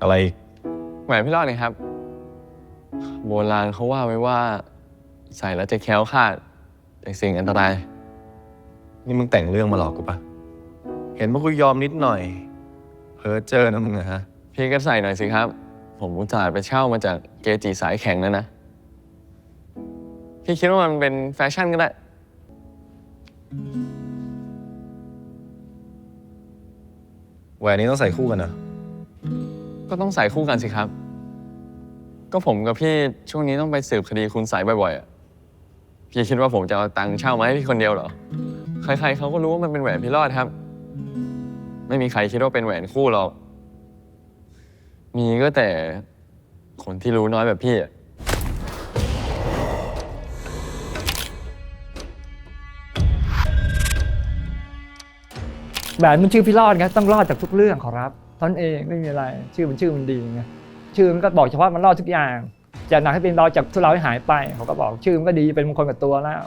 อะไรอีกแหวนพี่รอดนี่ครับ โบราณเขาว่าไว้ว่า ใส่แล้วจะแคล้วคลาดจากสิ่งอันตราย นี่มึงแต่งเรื่องมาหลอกกูปะเห็นว่ากูยอมนิดหน่อย เพ้อเจอนะมึงอะฮะพี่ก็ใส่หน่อยสิครับ ผมอุตส่าห์ไปเช่ามาจากเกจิสายแข็งแล้วนะ พี่คิดว่ามันเป็นแฟชั่นก็ได้ แหวนนี้ต้องใส่คู่กันเหรอ ก็ต้องใส่คู่กันสิครับ ก็ผมกับพี่ช่วงนี้ต้องไปสืบคดีคุณใสยบ่อยๆอะพี่คิดว่าผมจะเอาตังค์เช่ามาให้พี่คนเดียวเหรอ ใครๆเขาก็รู้ว่ามันเป็นแหวนพี่รอดครับ ไม่มีใครคิดว่าเป็นแหวนคู่หรอก มีก็แต่คนที่รู้น้อยแบบพี่อะแบบมันชื่อพี่รอดไงต้องรอดจากทุกเรื่องขอรับ ตอนเองไม่มีอะไร ชื่อมันชื่อมันดีไงชื่อมันก็บอกเฉพาะมันรอดทุกอย่างจะหนักให้เป็นรอดจากทุเราให้หายไปเขาก็บอกชื่อมันก็ดีเป็นมงคลกับตัวแล้ว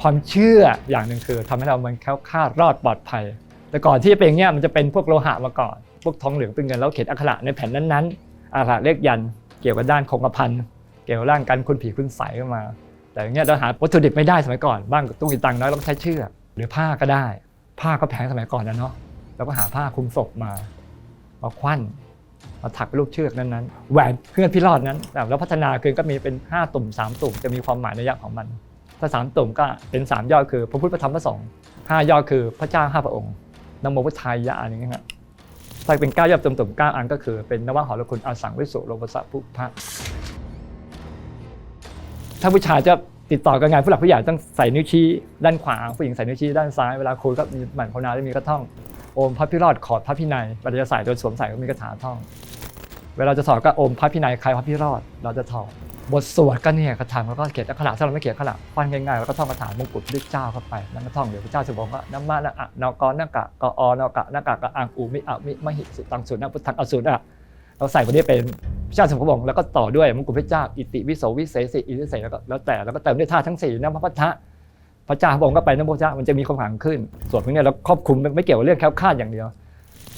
ความเชื่ออย่างหนึ่งคือทำให้เรามันแค้วคลาดรอดปลอดภัย แต่ก่อนที่จะเป็นเงี้ยมันจะเป็นพวกโลหะมาก่อน พวกทองเหลืองเป็นเงินแล้วเขียนอักขระในแผ่นนั้นๆอักขระเลขยันเกี่ยวกับด้านคงกระพันเกี่ยวกับร่างการคุณผีคุณใสเข้ามา แต่อย่างเงี้ยเราหาวัตถุดิบไม่ได้สมัยก่อนบ้านตู้มีตังน้อยเราใช้เชือกหรือผ้าก็ได้ ผ้าก็แพงสมัยก่อนนะเนาะ เราก็หาผ้าคลุมศพมามาควันมาถักเป็นรูปเชือกนั้นๆแหวนเพื่อนพี่รอดนั้น แล้วพัฒนาขึ้นก็มีเป็น 5 ตุ่ม 3 ตุ่มจะมีความหมายในยะของมัน ถ้า 3 ตุ่มก็เป็น 3ยอดคือพระพุทธพระธรรมพระสงฆ์ห้ายอดคือพระเจ้าห้าพระองค์นโมพุทธายะอย่างเงี้ยครับถ้าเป็น9ยอดตุ่มตุ่มๆเก้าอันก็คือเป็นนวหรคุณอาสังวิสุโลภสะพุพะถ้าผู้ชายจะติดต่อกับงานผู้หลักผู้ใหญ่ต้องใส่นิ้วชี้ด้านขวาผู้หญิงใส่นิ้วชี้ด้านซ้ายเวลาคุยก็มีหมั่นภาวนาแล้มีก็ท่อง โอมพระพิรอดขอดพระพินัยเวลาจะใส่โดยสวมใส่ก็มีคาถาท่อง เวลาจะถอดก็โอมพระพินัยใครพระพิรอด เราจะถอดบทสวดก็เนี่ยคาถาแล้วก็เขียนอักขระถ้าเราไม่เขียนอักฟันง่ายๆแล้วก็ท่องคาถามงกุฎด้วยเจ้าเข้าไปนั่นก็ท่องเดี๋ยวพระเจ้าจะบอกว่าน้ำมานะอะนอกรนากะกออนากะนากะกะอังอูมิอะมิมหิสุตังสุนะพุทธังอสุนะเราใส่วันนี้เป็นพระเจ้าสมบอกแล้วก็ต่อด้วยมงกุฎพระเจ้าอิติวิโสวิเศษอิติวิเศษแล้วก็แล้วแต่แล้วก็เติมด้วยท่าทั้งสี่นะพระพัทธะ พระเจ้าพระองค์ก็ไปนะพระเจ้ามันจะมีความขลังขึ้น ส่วนพวกเนี้ยเราครอบคุมไม่เกี่ยวกับเรื่องแคล้วคลาดอย่างเดียว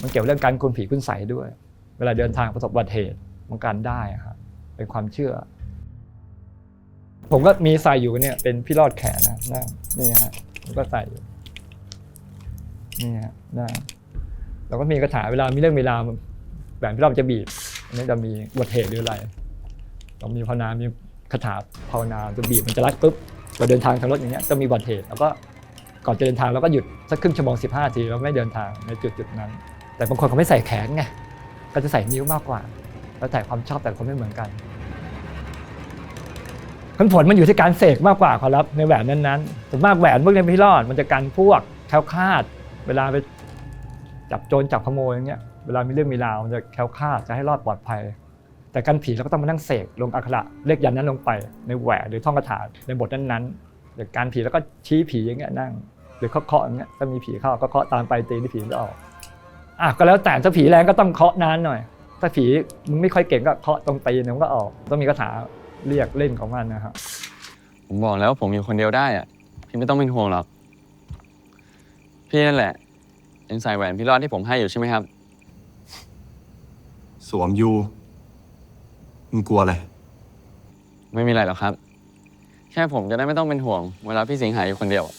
มันเกี่ยวเรื่องการคุณผีคุณใสด้วย เวลาเดินทางประสบอุบัติเหตุมันการได้ครับเป็นความเชื่อ ผมก็มีใส่อยู่เนี่ยเป็นพี่รอดแขนนะนั่งนี่ฮะผมก็ใส่อยู่นี่ฮะนั่งเราก็มีคาถาเวลามีเรื่องเวลาแหวนพี่รอดจะบีบอันนี้จะมีอุบัติเหตุหรืออะไรเรามีภาวนามีคาถาภาวนาจะบีบมันจะรัดปุ๊บ เราเดินทางทางรถอย่างเงี้ยจะมีบัติเหตุแล้วก็ก่อนจะเดินทางเราก็หยุดสักครึ่งชั่วโมงสิบห้าทีเราไม่เดินทางในจุดจุดนั้น แต่บางคนเขาไม่ใส่แขนไงก็จะใส่นิ้วมากกว่า แล้วแต่ความชอบแต่คนไม่เหมือนกันผลผลมันอยู่ที่การเสกมากกว่าขอรับในแหวนนั้นๆส่วนมากแหวนพวกนี้พี่รอดมันจะกันพวกแคล้วคลาด เวลาไปจับโจรจับขโมยอย่างเงี้ยเวลามีเรื่องมีราวมันจะแคล้วคลาดจะให้รอดปลอดภัย แต่การผีเราก็ต้องมานั่งเสกลงอักขระเลขยันนั้นลงไปในแหวนหรือท่องคาถาในบทนั้นๆอย่างการผีแล้วก็ชี้ผีอย่างเงี้ยนั่ง หรือเคาะๆอย่างเงี้ยถ้ามีผีเข้าก็เคาะตามไปตีที่ผีจะออกอะก็แล้วแต่ถ้าผีแรงก็ต้องเคาะนานหน่อย ถ้าผีมึงไม่ค่อยเก่งก็เคาะตรงตีนมันก็ออก ต้องมีคาถาเรียกเล่นของมันนะครับผมบอกแล้วว่าผมอยู่คนเดียวได้อะพี่ไม่ต้องเป็นห่วงหรอกพี่นั่นแหละยังใส่แหวนพี่รอดที่ผมให้อยู่ใช่ไหมครับ สวมยู มึงกลัวอะไร ไม่มีอะไรหรอกครับ แค่ผมจะได้ไม่ต้องเป็นห่วง เวลาพี่สิงหายอยู่คนเดียวอะ